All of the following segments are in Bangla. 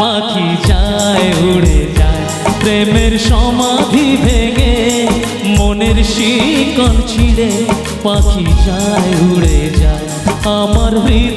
পাখি যায়, উড়ে যায়, প্রেমের সমাধি ভেঙে, মনের শিকল ছিঁড়ে, পাখি যায়, উড়ে যায়, আমার হৃদয়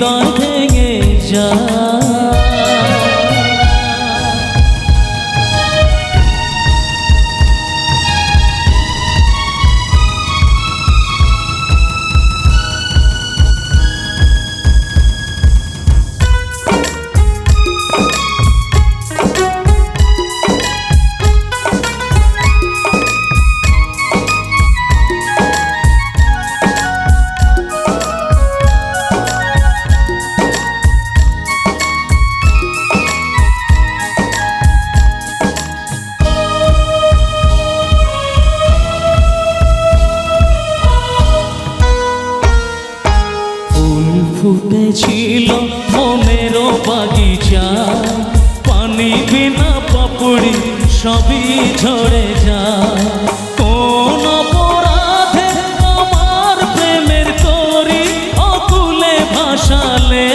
ফুটেছিল মনের বাগিচা। পানি বিনা পাপড়ি সবই ঝরে যা কোন অপরাধে আমার প্রেমের তরি অকুলে ভাসালে।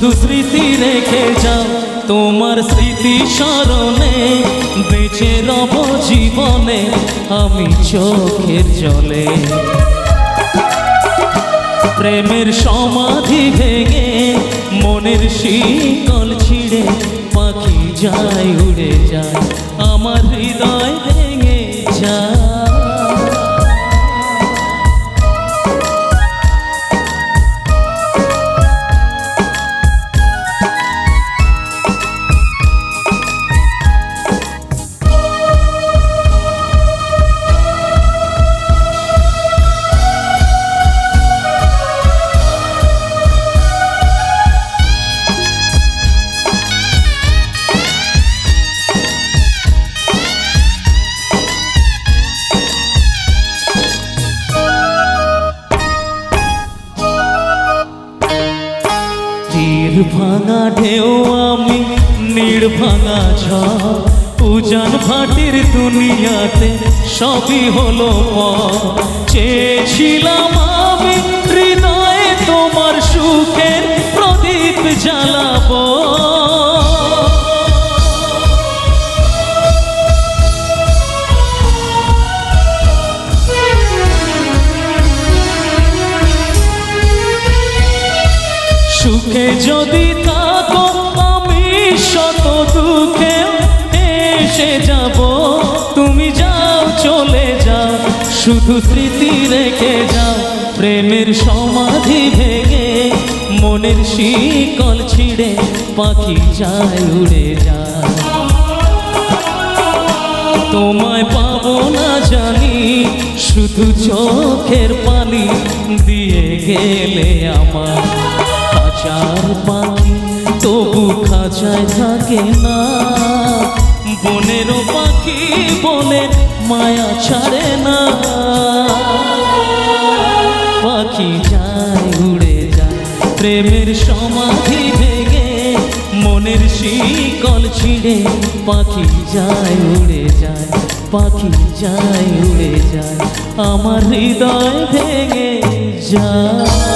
শুধু স্মৃতি রেখে যাও। তোমার স্মৃতি স্মরণে বেঁচে রব জীবনে, আমি চোখের জলে। প্রেমের সমাধি ভেঙে মনের শিকল ছিঁড়ে পাখি যায় উড়ে যায়। আমার তীর ভাঙা ঢেউ আমি, নির্ভাঙা উজান ভাটির দুনিয়াতে সবই হলো চেয়েছিলাম আমি হৃদয়ে তোমার সুখের প্রদীপ জ্বালাবো সুখে যদি থাকো, আমি শত দুঃখে এসে যাব। তুমি যাও, চলে যাও, শুধু স্মৃতি রেখে যাও। প্রেমের সমাধি ভেঙে মনের শিকল ছিঁড়ে পাখি যায় উড়ে যায়। তোমায় পাবো না জানি, শুধু চোখের পানি দিয়ে গেলে আমার কাচার পাখি তবু খাঁচায় থাকে না। বনেরও পাখি বনের মায়া ছাড়ে না। পাখি যায়, উড়ে যায়, প্রেমের সমাধি ভেঙে, মনের শিকল ছিঁড়ে। পাখি যায়, উড়ে যায়, পাখি যায়, উড়ে যায়, আমার হৃদয় ভেঙে যায়।